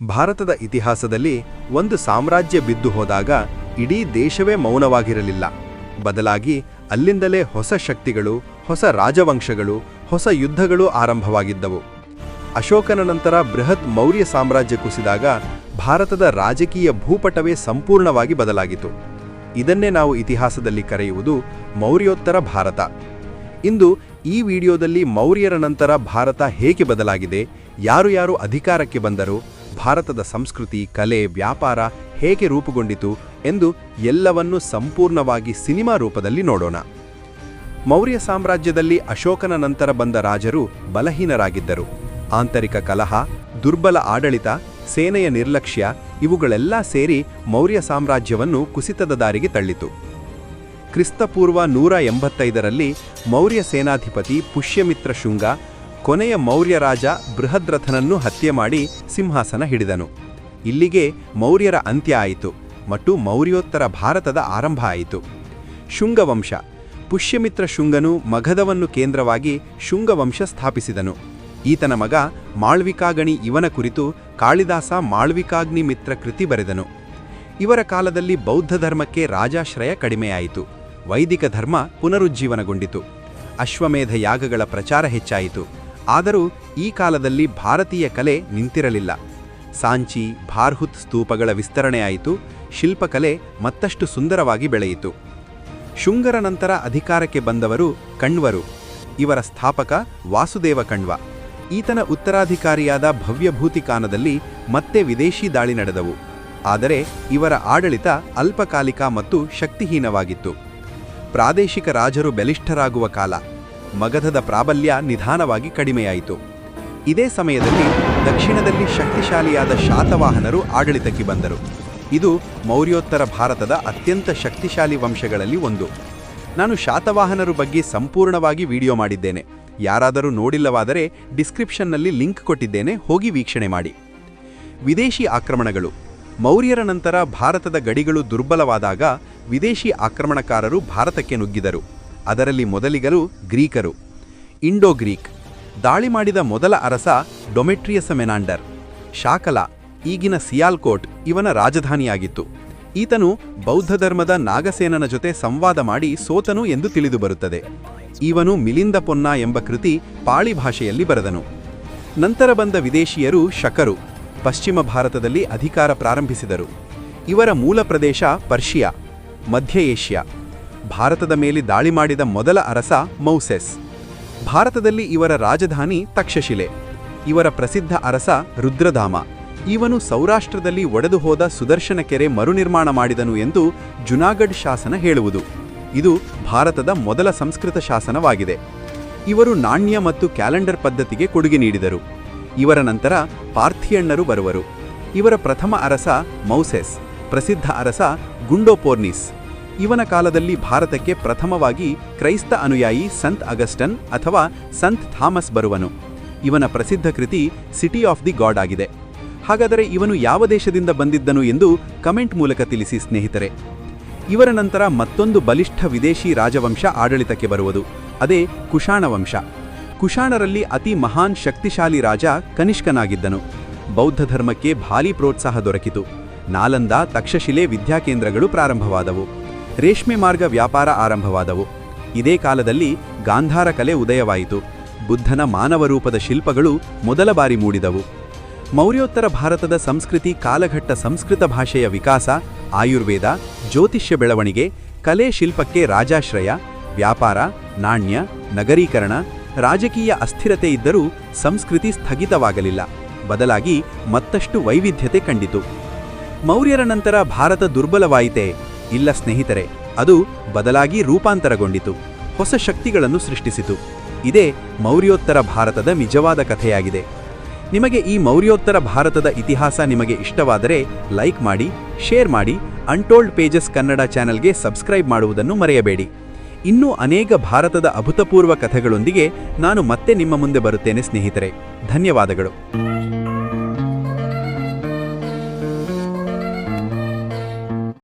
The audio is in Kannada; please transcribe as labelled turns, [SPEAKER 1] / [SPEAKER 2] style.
[SPEAKER 1] ಭಾರತದ ಇತಿಹಾಸದಲ್ಲಿ ಒಂದು ಸಾಮ್ರಾಜ್ಯ ಬಿದ್ದು ಹೋದಾಗ ಇಡೀ ದೇಶವೇ ಮೌನವಾಗಿರಲಿಲ್ಲ. ಬದಲಾಗಿ ಅಲ್ಲಿಂದಲೇ ಹೊಸ ಶಕ್ತಿಗಳು, ಹೊಸ ರಾಜವಂಶಗಳು, ಹೊಸ ಯುದ್ಧಗಳು ಆರಂಭವಾಗಿದ್ದವು. ಅಶೋಕನ ನಂತರ ಬೃಹತ್ ಮೌರ್ಯ ಸಾಮ್ರಾಜ್ಯ ಕುಸಿದಾಗ ಭಾರತದ ರಾಜಕೀಯ ಭೂಪಟವೇ ಸಂಪೂರ್ಣವಾಗಿ ಬದಲಾಗಿತು ಇದನ್ನೇ ನಾವು ಇತಿಹಾಸದಲ್ಲಿ ಕರೆಯುವುದು ಮೌರ್ಯೋತ್ತರ ಭಾರತ. ಇಂದು ಈ ವಿಡಿಯೋದಲ್ಲಿ ಮೌರ್ಯರ ನಂತರ ಭಾರತ ಹೇಗೆ ಬದಲಾಗಿದೆ, ಯಾರು ಯಾರು ಅಧಿಕಾರಕ್ಕೆ ಬಂದರು ಭಾರತದ ಸಂಸ್ಕೃತಿ, ಕಲೆ, ವ್ಯಾಪಾರ ಹೇಗೆ ರೂಪುಗೊಂಡಿತು ಎಂದು ಎಲ್ಲವನ್ನೂ ಸಂಪೂರ್ಣವಾಗಿ ಸಿನಿಮಾ ರೂಪದಲ್ಲಿ ನೋಡೋಣ. ಮೌರ್ಯ ಸಾಮ್ರಾಜ್ಯದಲ್ಲಿ ಅಶೋಕನ ನಂತರ ಬಂದ ರಾಜರು ಬಲಹೀನರಾಗಿದ್ದರು. ಆಂತರಿಕ ಕಲಹ, ದುರ್ಬಲ ಆಡಳಿತ, ಸೇನೆಯ ನಿರ್ಲಕ್ಷ್ಯ ಇವುಗಳೆಲ್ಲ ಸೇರಿ ಮೌರ್ಯ ಸಾಮ್ರಾಜ್ಯವನ್ನು ಕುಸಿತದ ದಾರಿಗೆ ತಳ್ಳಿತು. ಕ್ರಿಸ್ತಪೂರ್ವ ನೂರ ಎಂಬತ್ತೈದರಲ್ಲಿ ಮೌರ್ಯ ಸೇನಾಧಿಪತಿ ಪುಷ್ಯಮಿತ್ರ ಶುಂಗ ಕೊನೆಯ ಮೌರ್ಯ ರಾಜ ಬೃಹದ್ರಥನನ್ನು ಹತ್ಯೆ ಮಾಡಿ ಸಿಂಹಾಸನ ಹಿಡಿದನು. ಇಲ್ಲಿಗೆ ಮೌರ್ಯರ ಅಂತ್ಯ ಆಯಿತು, ಮತ್ತು ಮೌರ್ಯೋತ್ತರ ಭಾರತದ ಆರಂಭ ಆಯಿತು. ಶುಂಗವಂಶ. ಪುಷ್ಯಮಿತ್ರ ಶುಂಗನು ಮಗಧವನ್ನು ಕೇಂದ್ರವಾಗಿ ಶುಂಗವಂಶ ಸ್ಥಾಪಿಸಿದನು. ಈತನ ಮಗ ಮಾಳ್ವಿಕಾಗಣಿ ಇವನ ಕುರಿತು ಕಾಳಿದಾಸ ಮಾಳ್ವಿಕಾಗ್ನಿ ಮಿತ್ರ ಕೃತಿ ಬರೆದನು. ಇವರ ಕಾಲದಲ್ಲಿ ಬೌದ್ಧ ಧರ್ಮಕ್ಕೆ ರಾಜಾಶ್ರಯ ಕಡಿಮೆಯಾಯಿತು. ವೈದಿಕ ಧರ್ಮ ಪುನರುಜ್ಜೀವನಗೊಂಡಿತು. ಅಶ್ವಮೇಧ ಯಾಗಗಳ ಪ್ರಚಾರ ಹೆಚ್ಚಾಯಿತು. ಆದರೂ ಈ ಕಾಲದಲ್ಲಿ ಭಾರತೀಯ ಕಲೆ ನಿಂತಿರಲಿಲ್ಲ. ಸಾಂಚಿ, ಭಾರ್ಹುತ್ ಸ್ತೂಪಗಳ ವಿಸ್ತರಣೆಯಾಯಿತು, ಶಿಲ್ಪಕಲೆ ಮತ್ತಷ್ಟು ಸುಂದರವಾಗಿ ಬೆಳೆಯಿತು. ಶುಂಗರ ನಂತರ ಅಧಿಕಾರಕ್ಕೆ ಬಂದವರು ಕಣ್ವರು, ಇವರ ಸ್ಥಾಪಕ ವಾಸುದೇವ ಕಣ್ವ. ಈತನ ಉತ್ತರಾಧಿಕಾರಿಯಾದ ಭವ್ಯಭೂತಿಕಾನದಲ್ಲಿ ಮತ್ತೆ ವಿದೇಶಿ ದಾಳಿ ನಡೆದವು, ಆದರೆ ಇವರ ಆಡಳಿತ ಅಲ್ಪಕಾಲಿಕ ಮತ್ತು ಶಕ್ತಿಹೀನವಾಗಿತ್ತು. ಪ್ರಾದೇಶಿಕ ರಾಜರು ಬಲಿಷ್ಠರಾಗುವ ಕಾಲ. ಮಗಧದ ಪ್ರಾಬಲ್ಯ ನಿಧಾನವಾಗಿ ಕಡಿಮೆಯಾಯಿತು. ಇದೇ ಸಮಯದಲ್ಲಿ ದಕ್ಷಿಣದಲ್ಲಿ ಶಕ್ತಿಶಾಲಿಯಾದ ಶಾತವಾಹನರು ಆಡಳಿತಕ್ಕೆ ಬಂದರು. ಇದು ಮೌರ್ಯೋತ್ತರ ಭಾರತದ ಅತ್ಯಂತ ಶಕ್ತಿಶಾಲಿ ವಂಶಗಳಲ್ಲಿ ಒಂದು. ನಾನು ಶಾತವಾಹನರು ಬಗ್ಗೆ ಸಂಪೂರ್ಣವಾಗಿ ವಿಡಿಯೋ ಮಾಡಿದ್ದೇನೆ. ಯಾರಾದರೂ ನೋಡಿಲ್ಲವಾದರೆ ಡಿಸ್ಕ್ರಿಪ್ಷನ್ನಲ್ಲಿ ಲಿಂಕ್ ಕೊಟ್ಟಿದ್ದೇನೆ, ಹೋಗಿ ವೀಕ್ಷಣೆ ಮಾಡಿ. ವಿದೇಶಿ ಆಕ್ರಮಣಗಳು. ಮೌರ್ಯರ ನಂತರ ಭಾರತದ ಗಡಿಗಳು ದುರ್ಬಲವಾದಾಗ ವಿದೇಶಿ ಆಕ್ರಮಣಕಾರರು ಭಾರತಕ್ಕೆ ನುಗ್ಗಿದರು. ಅದರಲ್ಲಿ ಮೊದಲಿಗರು ಗ್ರೀಕರು. ಇಂಡೋ ಗ್ರೀಕ್ ದಾಳಿ ಮಾಡಿದ ಮೊದಲ ಅರಸ ಡೊಮೆಟ್ರಿಯಸ ಮೆನಾಂಡರ್. ಶಾಕಲ, ಈಗಿನ ಸಿಯಾಲ್ಕೋಟ್, ಇವನ ರಾಜಧಾನಿಯಾಗಿತ್ತು. ಈತನು ಬೌದ್ಧ ಧರ್ಮದ ನಾಗಸೇನನ ಜೊತೆ ಸಂವಾದ ಮಾಡಿ ಸೋತನು ಎಂದು ತಿಳಿದುಬರುತ್ತದೆ ಇವನು ಮಿಲಿಂದ ಪೊನ್ನ ಎಂಬ ಕೃತಿ ಪಾಳಿ ಭಾಷೆಯಲ್ಲಿ ಬರೆದನು. ನಂತರ ಬಂದ ವಿದೇಶಿಯರು ಶಕರು, ಪಶ್ಚಿಮ ಭಾರತದಲ್ಲಿ ಅಧಿಕಾರ ಪ್ರಾರಂಭಿಸಿದರು. ಇವರ ಮೂಲ ಪ್ರದೇಶ ಪರ್ಷಿಯಾ, ಮಧ್ಯ ಏಷ್ಯಾ. ಭಾರತದ ಮೇಲೆ ದಾಳಿ ಮಾಡಿದ ಮೊದಲ ಅರಸ ಮೌಸೆಸ್. ಭಾರತದಲ್ಲಿ ಇವರ ರಾಜಧಾನಿ ತಕ್ಷಶಿಲೆ. ಇವರ ಪ್ರಸಿದ್ಧ ಅರಸ ರುದ್ರಧಾಮ. ಇವನು ಸೌರಾಷ್ಟ್ರದಲ್ಲಿ ಒಡೆದು ಹೋದ ಸುದರ್ಶನ ಕೆರೆ ಮರುನಿರ್ಮಾಣ ಮಾಡಿದನು ಎಂದು ಜುನಾಗಢ್ ಶಾಸನ ಹೇಳುವುದು. ಇದು ಭಾರತದ ಮೊದಲ ಸಂಸ್ಕೃತ ಶಾಸನವಾಗಿದೆ. ಇವರು ನಾಣ್ಯ ಮತ್ತು ಕ್ಯಾಲೆಂಡರ್ ಪದ್ಧತಿಗೆ ಕೊಡುಗೆ ನೀಡಿದರು. ಇವರ ನಂತರ ಪಾರ್ಥಿಯಣ್ಣರು ಬರುವರು. ಇವರ ಪ್ರಥಮ ಅರಸ ಮೌಸೆಸ್. ಪ್ರಸಿದ್ಧ ಅರಸ ಗುಂಡೋಪೋರ್ನಿಸ್. ಇವನ ಕಾಲದಲ್ಲಿ ಭಾರತಕ್ಕೆ ಪ್ರಥಮವಾಗಿ ಕ್ರೈಸ್ತ ಅನುಯಾಯಿ ಸಂತ್ ಅಗಸ್ಟನ್ ಅಥವಾ ಸಂತ್ ಥಾಮಸ್ ಬರುವನು. ಇವನ ಪ್ರಸಿದ್ಧ ಕೃತಿ ಸಿಟಿ ಆಫ್ ದಿ ಗಾಡ್ ಆಗಿದೆ. ಹಾಗಾದರೆ ಇವನು ಯಾವ ದೇಶದಿಂದ ಬಂದಿದ್ದನು ಎಂದು ಕಮೆಂಟ್ ಮೂಲಕ ತಿಳಿಸಿ ಸ್ನೇಹಿತರೆ. ಇವರ ನಂತರ ಮತ್ತೊಂದು ಬಲಿಷ್ಠ ವಿದೇಶಿ ರಾಜವಂಶ ಆಡಳಿತಕ್ಕೆ ಬರುವುದು. ಅದೇ ಕುಶಾಣ ವಂಶ. ಕುಶಾಣರಲ್ಲಿ ಅತಿ ಮಹಾನ್ ಶಕ್ತಿಶಾಲಿ ರಾಜ ಕನಿಷ್ಕನಾಗಿದ್ದನು. ಬೌದ್ಧ ಧರ್ಮಕ್ಕೆ ಭಾರೀ ಪ್ರೋತ್ಸಾಹ ದೊರಕಿತು. ನಾಲಂದ ತಕ್ಷಶಿಲೆ ವಿದ್ಯಾಕೇಂದ್ರಗಳು ಪ್ರಾರಂಭವಾದವು. ರೇಷ್ಮೆ ಮಾರ್ಗ ವ್ಯಾಪಾರ ಆರಂಭವಾದವು. ಇದೇ ಕಾಲದಲ್ಲಿ ಗಾಂಧಾರ ಕಲೆ ಉದಯವಾಯಿತು. ಬುದ್ಧನ ಮಾನವ ರೂಪದ ಶಿಲ್ಪಗಳು ಮೊದಲ ಬಾರಿ ಮೂಡಿದವು. ಮೌರ್ಯೋತ್ತರ ಭಾರತದ ಸಂಸ್ಕೃತಿ ಕಾಲಘಟ್ಟ ಸಂಸ್ಕೃತ ಭಾಷೆಯ ವಿಕಾಸ, ಆಯುರ್ವೇದ, ಜ್ಯೋತಿಷ್ಯ ಬೆಳವಣಿಗೆ, ಕಲೆ ಶಿಲ್ಪಕ್ಕೆ ರಾಜಾಶ್ರಯ, ವ್ಯಾಪಾರ, ನಾಣ್ಯ, ನಗರೀಕರಣ, ರಾಜಕೀಯ ಅಸ್ಥಿರತೆ ಇದ್ದರೂ ಸಂಸ್ಕೃತಿ ಸ್ಥಗಿತವಾಗಲಿಲ್ಲ. ಬದಲಾಗಿ ಮತ್ತಷ್ಟು ವೈವಿಧ್ಯತೆ ಕಂಡಿತು. ಮೌರ್ಯರ ನಂತರ ಭಾರತ ದುರ್ಬಲವಾಯಿತೇ? ಇಲ್ಲ ಸ್ನೇಹಿತರೆ, ಅದು ಬದಲಾಗಿ ರೂಪಾಂತರಗೊಂಡಿತು, ಹೊಸ ಶಕ್ತಿಗಳನ್ನು ಸೃಷ್ಟಿಸಿತು. ಇದೇ ಮೌರ್ಯೋತ್ತರ ಭಾರತದ ನಿಜವಾದ ಕಥೆಯಾಗಿದೆ. ನಿಮಗೆ ಈ ಮೌರ್ಯೋತ್ತರ ಭಾರತದ ಇತಿಹಾಸ ನಿಮಗೆ ಇಷ್ಟವಾದರೆ ಲೈಕ್ ಮಾಡಿ, ಶೇರ್ ಮಾಡಿ ಅನ್ಟೋಲ್ಡ್ ಪೇಜಸ್ ಕನ್ನಡ ಚಾನೆಲ್ಗೆ ಸಬ್ಸ್ಕ್ರೈಬ್ ಮಾಡುವುದನ್ನು ಮರೆಯಬೇಡಿ. ಇನ್ನೂ ಅನೇಕ ಭಾರತದ ಅಭೂತಪೂರ್ವ ಕಥೆಗಳೊಂದಿಗೆ ನಾನು ಮತ್ತೆ ನಿಮ್ಮ ಮುಂದೆ ಬರುತ್ತೇನೆ ಸ್ನೇಹಿತರೆ. ಧನ್ಯವಾದಗಳು.